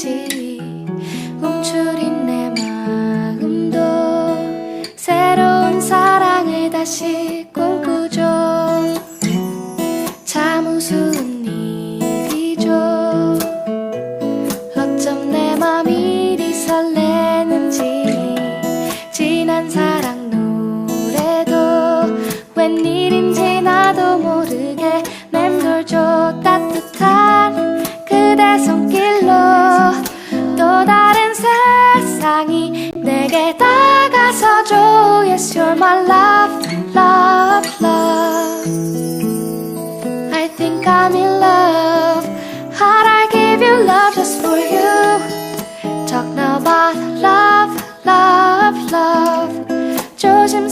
왔는지. 움츠린 내 마음도 새로운 사랑을 다시 꿈꾸죠. 참 우스운 일이죠. 어쩜 내 맘이 이리 설레는지. 지난 사랑 노래도 웬일인지 나도 모르게 맴돌죠. 따뜻한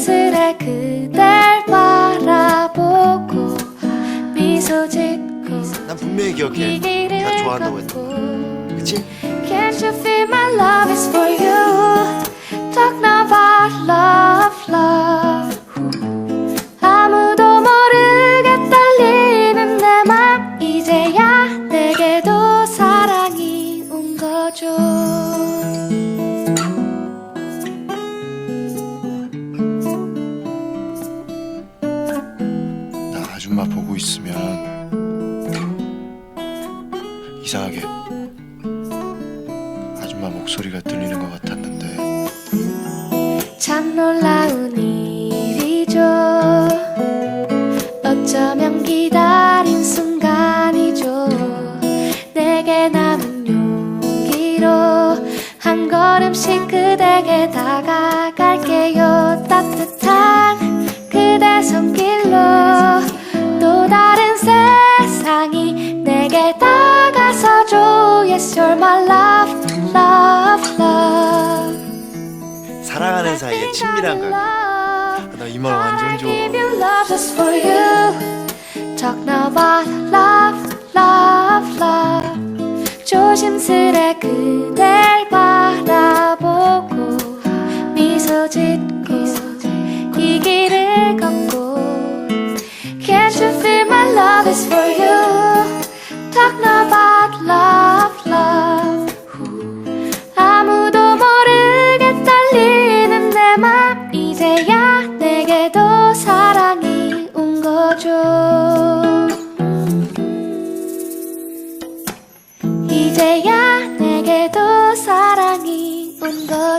조심스레 그댈 바라보고 미소 짓고 난 분명히 이 기억해. 길을 나 좋아한다고 했다. 걷고 그치? Can't you feel my love is for you 나 아줌마 보고 있으면 이상하게 아줌마 목소리가 들리는 것 같았는데. 참 놀라운 일이죠. 어쩌면 기다린 순간이죠. 내게 남은 용기로 한 걸음씩 그대에게 다가갈 Yes you're my love love love 사랑하는 사이에 친밀한 관계. 나 이 말 완전 좋아. give you love just for you. Talk now about love, love, love. 조심스레 그댈 바라보고 미소 짓고 이 길을 걷고 Can't you feel my love is for you?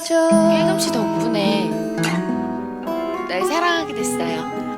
깨금씨 덕분에 날 사랑하게 됐어요.